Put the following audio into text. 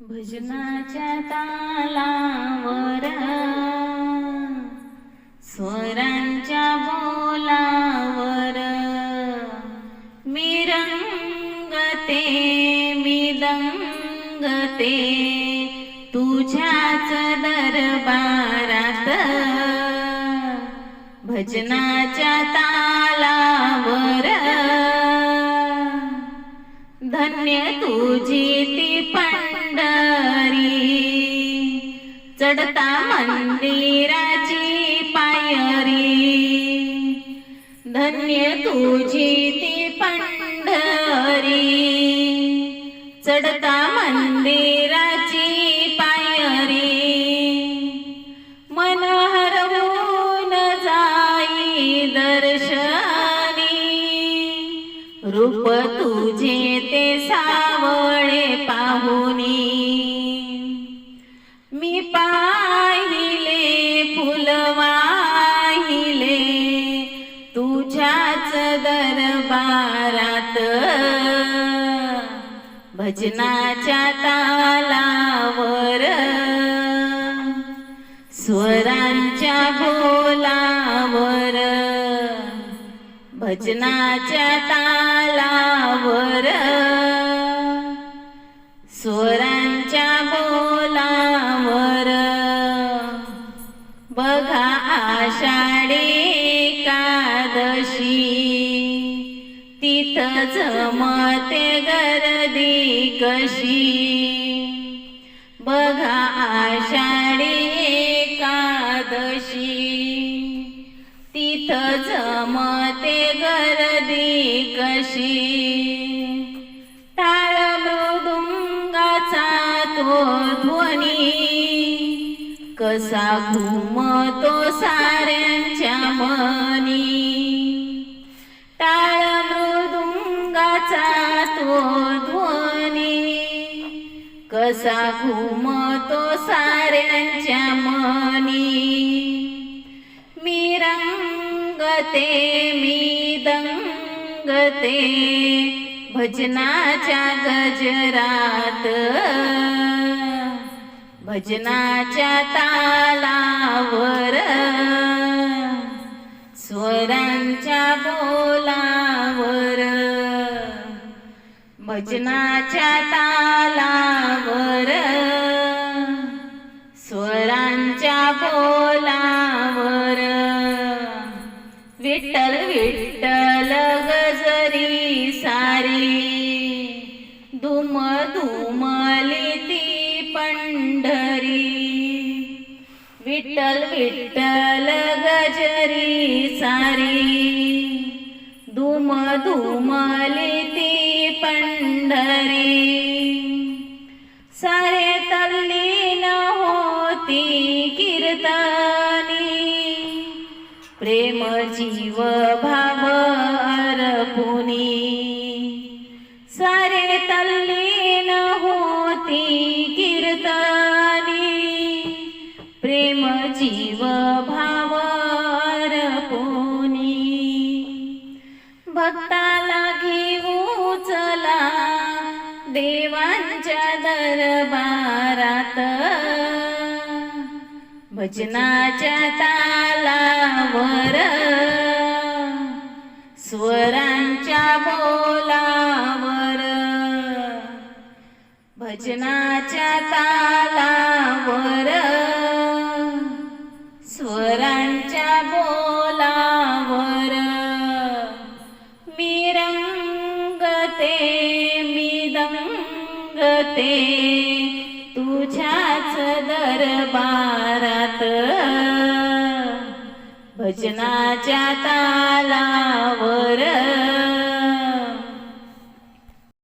भजनाच्या तालावर स्वरांच्या बोलावर मी रंगते मी दंगते तुझ्याच दरबारात. भजनाच्या तालावर धन्य तुझी चढता मंदिराची पायरी. धन्य तुझी ती पंढरी. चढता मंदिराची पायरी. मन हरवून जाई दर्शनी. रूप तुझे ते सावळे पाहुनी. भजनाच्या तालावर स्वरांच्या बोलावर भजनाच्या तालावर स्वरांच्या बोलावर बघा आषाढी तिथं जमते गर्दी कशी? बघा आषाढी एकादशी. तिथं जमते गर्दी कशी? टाळ मृदुंगाचा तो ध्वनी. कसा घुमतो साऱ्यांच्या मनी? कसा घुमतो साऱ्यांच्या मनी? मी रंगते मी दंगते भजनाच्या गजरात. भजनाच्या तालावर भजनाच्या तालावर स्वरांच्या बोलावर विठ्ठल विठ्ठल गजरी सारी धुम धुमली ती पंढरी. विठ्ठल विठ्ठल गजरी सारी धुम धुमली पंढरी सारे तल्लीन होती कीर्तनी। प्रेम जीव भाव अर्पुनी सारे तल्लीन होती कीर्तनी। प्रेम जीव भाव अर्पुनी भक्ता दरबारात भजनाच्या तालावर स्वरांच्या बोलावर. भजनाच्या तालावर स्वरांच्या बोलावर. मी रंगते ते तुझ्याच दरबारात भजनाच्या तालावर